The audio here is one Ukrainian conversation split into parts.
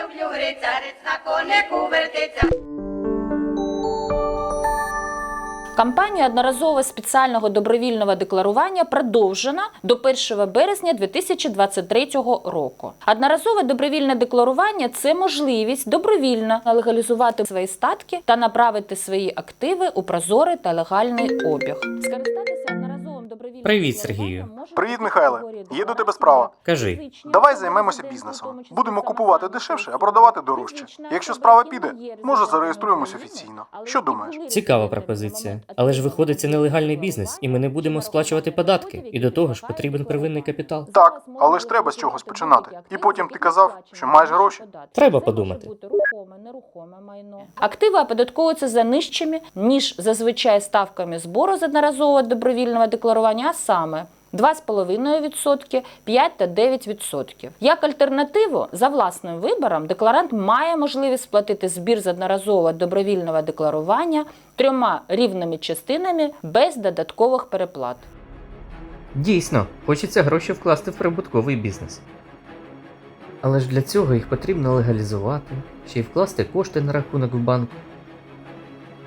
куриця, риць на конику вертиться. Кампанія одноразового спеціального добровільного декларування продовжена до 1 березня 2023 року. Одноразове добровільне декларування це можливість добровільно легалізувати свої статки та направити свої активи у прозорий та легальний обіг. Привіт, Сергію. Привіт, Михайле. Є до тебе справа. Кажи. Давай займемося бізнесом. Будемо купувати дешевше, а продавати дорожче. Якщо справа піде, може зареєструємось офіційно. Що думаєш? Цікава пропозиція. Але ж виходить, це нелегальний бізнес, і ми не будемо сплачувати податки. І до того ж потрібен первинний капітал. Так, але ж треба з чогось починати. І потім ти казав, що маєш гроші. Треба подумати. бути рухоме, нерухоме майно. Активи оподатковуються за нижчими, ніж зазвичай ставками збору з одноразового добровільного декларування, а саме 2,5%, 5 та 9%. Як альтернативу, за власним вибором, декларант має можливість сплатити збір з одноразового добровільного декларування трьома рівними частинами без додаткових переплат. Дійсно, хочеться гроші вкласти в прибутковий бізнес. Але ж для цього їх потрібно легалізувати, ще й вкласти кошти на рахунок в банку.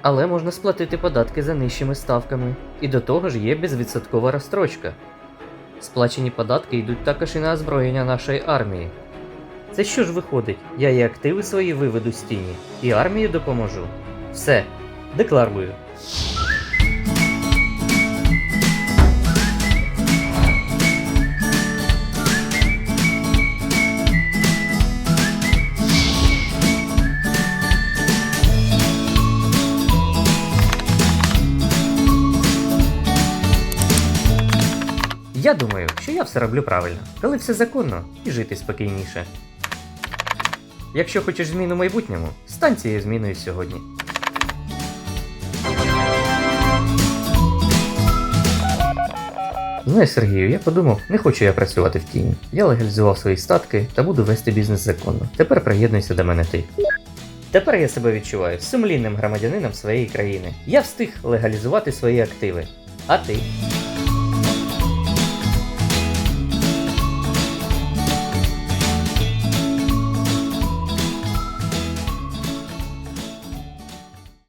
Але можна сплатити податки за нижчими ставками, і до того ж є безвідсоткова розстрочка. Сплачені податки йдуть також і на озброєння нашої армії. Це що ж виходить? Я і активи свої виведу з тіні, і армії допоможу. Все, декларую. Я думаю, що я все роблю правильно, коли все законно і жити спокійніше. Якщо хочеш змін у майбутньому, стань цією зміною сьогодні. Знаєш, Сергію, я подумав, не хочу я працювати в тіні. Я легалізував свої статки та буду вести бізнес законно. Тепер приєднуйся до мене ти. Тепер я себе відчуваю сумлінним громадянином своєї країни. Я встиг легалізувати свої активи. А ти?